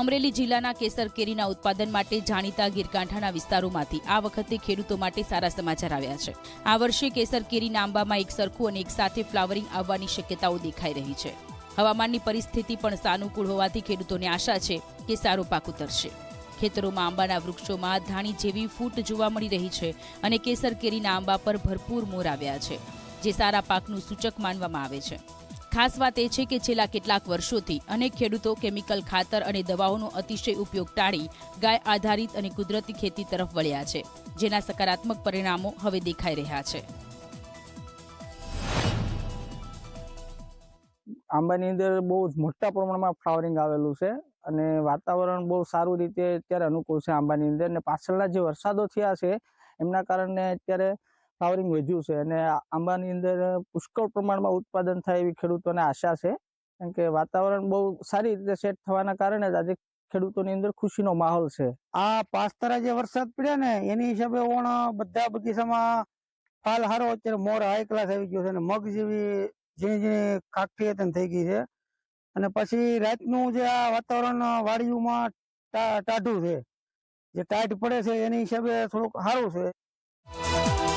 અમરેલી જિલ્લાના કેસર કેરીના ઉત્પાદન માટે જાણીતા ગીરકાંઠાના વિસ્તારોમાંથી આ વખતે ખેડૂતો માટે સારા સમાચાર આવ્યા છે. આ વર્ષે કેસર કેરીના આંબામાં એક સરખું અને એક સાથે ફ્લાવરિંગ આવવાની શક્યતાઓ દેખાઈ રહી છે. હવામાનની પરિસ્થિતિ પણ સાનુકૂળ હોવાથી ખેડૂતોને આશા છે કે સારો પાક ઉતરશે. ખેતરોમાં આંબાના વૃક્ષોમાં ધાણી જેવી ફૂટ જોવા મળી રહી છે અને કેસર કેરીના આંબા પર ભરપૂર મોર આવ્યા છે, જે સારા પાકનું સૂચક માનવામાં આવે છે. ખાસ વાત એ છે કે છેલ્લા કેટલાક વર્ષોથી અનેક ખેડૂતો કેમિકલ, ખાતર અને દવાઓનો અતિશય ઉપયોગ ટાળી, ગાય આધારિત અને કુદરતી ખેતી તરફ વળ્યા છે, જેના સકારાત્મક પરિણામો હવે દેખાઈ રહ્યા છે. આંબાની અંદર બહુ જ મોટા પ્રમાણમાં ફ્લાવરિંગ આવેલું છે અને વાતાવરણ બહુ સારું રીતે અત્યારે અનુકૂળ છે આંબાની અંદર અને પાછળના જે વરસાદો થયા છે, એમના કારણે અત્યારે ફ્લાવરિંગ વધ્યું છે. અને આંબાની અંદર પુષ્કળ પ્રમાણમાં ઉત્પાદન થાય એવી ખેડૂતોને આશા છે. કારણ કે વાતાવરણ બહુ સારી રીતે સેટ થવાના કારણે જ આજે ખેડૂતોની અંદર ખુશીનો માહોલ છે. આ પાસ્તરા જે વરસાદ પડ્યા ને, એની હિસાબે ઓણ બધા બગીચામાં ફાલ હારો અત્યારે મોર હાઈ ક્લાસ આવી ગયો છે અને મગ જેવી ઝીણી ઝીણી હતી થઈ ગઈ છે. અને પછી રાતનું જે આ વાતાવરણ વાડીઓમાં ટાઢું છે. જે ટાઈટ પડે છે, એની હિસાબે થોડુંક સારું છે.